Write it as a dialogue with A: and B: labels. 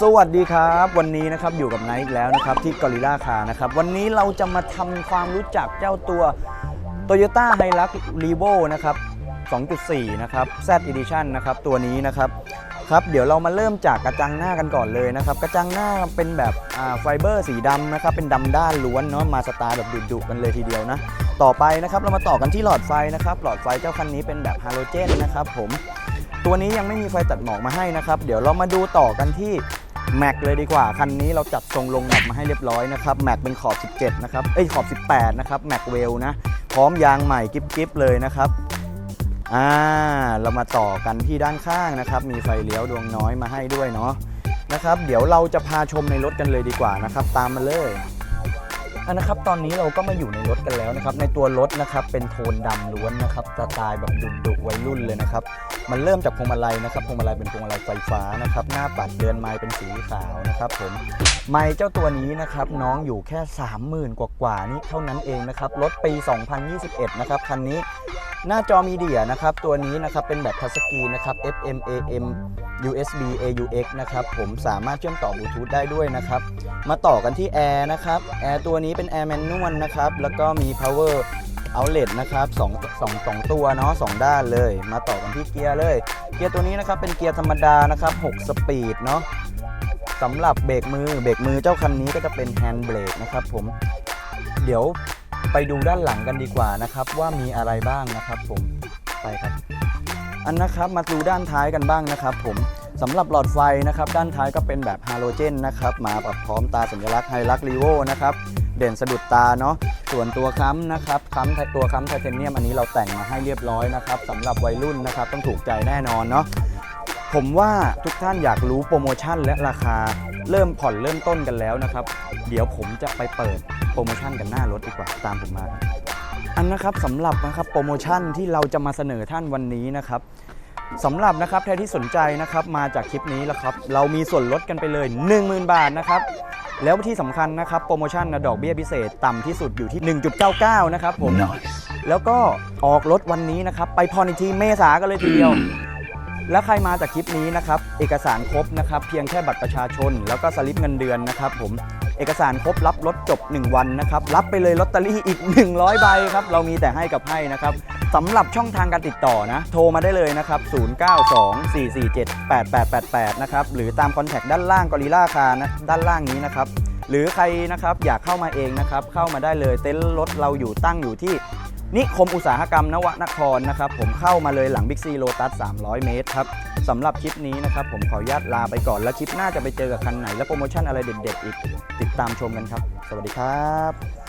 A: สวัสดีครับ วันนี้นะครับอยู่กับไนท์อีกแล้วนะครับที่กอริล่าคานะครับ วันนี้เราจะมาทำความรู้จักเจ้าตัว Toyota h i l u x r e v o นะครับ 2.4 นะครับ Z Edition นะครับ ตัวนี้นะครับครับเดี๋ยวเรามาเริ่มจากกระจังหน้ากันก่อนเลยนะครับ กระจังหน้าเป็นแบบไฟเบอร์สีดำนะครับ เป็นดำด้านล้วนเนาะมาสตาร์แบบดุๆกันเลยทีเดียวนะ ต่อไปนะครับเรามาต่อกันที่หลอดไฟนะครับ หลอดไฟเจ้าคันนี้เป็นแบบฮาโลเจนนะครับผม ตัวนี้ยังไม่มีไฟตัดหมอกมาให้นะครับ เดี๋ยวเรามาดูต่อกันที่แม็กเลยดีกว่า คันนี้เราจัดทรงลงแม็กมาให้เรียบร้อยนะครับแม็กเป็นขอบ 17 นะครับ เอ้ยขอบ 18 นะครับแม็กเวลนะ พร้อมยางใหม่กิ๊บๆเลยนะครับอ่าเรามาต่อกันที่ด้านข้างนะครับ มีไฟเลี้ยวดวงน้อยมาให้ด้วยเนาะนะครับ เดี๋ยวเราจะพาชมในรถกันเลยดีกว่านะครับ ตามมาเลย อันนะครับตอนนี้เราก็มาอยู่ในรถกันแล้วนะครับ ในตัวรถนะครับเป็นโทนดำล้วนนะครับสไตล์แบบดุดุวัยรุ่นเลยนะครับ มันเริ่มจากพวงมาลัยนะครับพวงมาลัยเป็นพวงมาลัยไฟฟ้านะครับ หน้าปัดเดือนไม้เป็นสีขาวนะครับผมไม้เจ้าตัวนี้นะครับน้องอยู่แค่ 30,000 กว่ากว่าๆนี่เท่านั้นเองนะครับรถปี 2021 นะครับคันนี้หน้าจอมีเดียนะครับตัวนี้นะครับเป็นแบบทัชสกรีนนะครับ FM AM USB AUX นะครับผมสามารถเชื่อมต่อบลูทูธได้ด้วยนะครับมาต่อกันที่แอร์นะครับแอร์ตัวนี้เป็นแอร์แมนนวลนะครับแล้วก็มี power outlet นะครับสองสองสองตัวเนาะสองด้านเลย มาต่อกันที่เกียร์เลย เกียร์ตัวนี้นะครับเป็นเกียร์ธรรมดานะครับ6สปีดเนาะ สำหรับเบรกมือเบรกมือเจ้าคันนี้ก็จะเป็นแฮนด์เบรกนะครับผมเดี๋ยวไปดูด้านหลังกันดีกว่านะครับ ว่ามีอะไรบ้างนะครับผมไปครับ อันนะครับมาดูด้านท้ายกันบ้างนะครับ ผมสำหรับหลอดไฟนะครับ ด้านท้ายก็เป็นแบบฮาโลเจนนะครับมาแบบพร้อมตาสัญลักษณ์ไฮลักรีโวนะครับเด่นสะดุดตาเนาะส่วนตัวค้ำนะครับค้ำตัวค้ำไทเทเนียมอันนี้เราแต่งมาให้เรียบร้อยนะครับสำหรับวัยรุ่นนะครับต้องถูกใจแน่นอนเนาะ ผมว่าทุกท่านอยากรู้โปรโมชั่นและราคาเริ่มผ่อนเริ่มต้นกันแล้วนะครับ เดี๋ยวผมจะไปเปิดโปรโมชั่นกันหน้ารถดีกว่าตามผมมาครับอันนะครับสำหรับนะครับโปรโมชั่นที่เราจะมาเสนอท่านวันนี้นะครับสำหรับนะครับใครที่สนใจนะครับมาจากคลิปนี้แล้วครับเรามีส่วนลดกันไปเลย 10,000 บาทนะครับแล้วที่สำคัญนะครับโปรโมชั่นนะดอกเบี้ยพิเศษต่ำที่สุดอยู่ที่ 1.99 นะครับผมแล้วก็ออกรถวันนี้นะครับไปผ่อนอีกทีเมษากันเลยทีเดียว แล้วใครมาจากคลิปนี้นะครับ เอกสารครบนะครับ เพียงแค่บัตรประชาชน แล้วก็สลิปเงินเดือนนะครับ ผมเอกสารครบรับรถจบ 1 วันนะครับ รับไปเลยลอตเตอรี่อีก 100 ใบครับ เรามีแต่ให้กับให้นะครับสำหรับช่องทางการติดต่อนะ โทรมาได้เลยนะครับ 0924478888 นะครับ หรือตามคอนแทคด้านล่างกอริล่าคานะด้านล่างนี้นะครับ หรือใครนะครับอยากเข้ามาเองนะครับ เข้ามาได้เลยเต็นท์รถเราอยู่ตั้งอยู่ที่ นิคมอุตสาหกรรมนวนครนะครับผมเข้ามาเลยหลังบิ๊กซีโลตัส 300 เมตรครับสำหรับคลิปนี้นะครับผมขออนุญาตลาไปก่อน แล้วคลิปหน้าจะไปเจอกับคันไหน และโปรโมชั่นอะไรเด็ดๆอีก ติดตามชมกันครับ สวัสดีครับ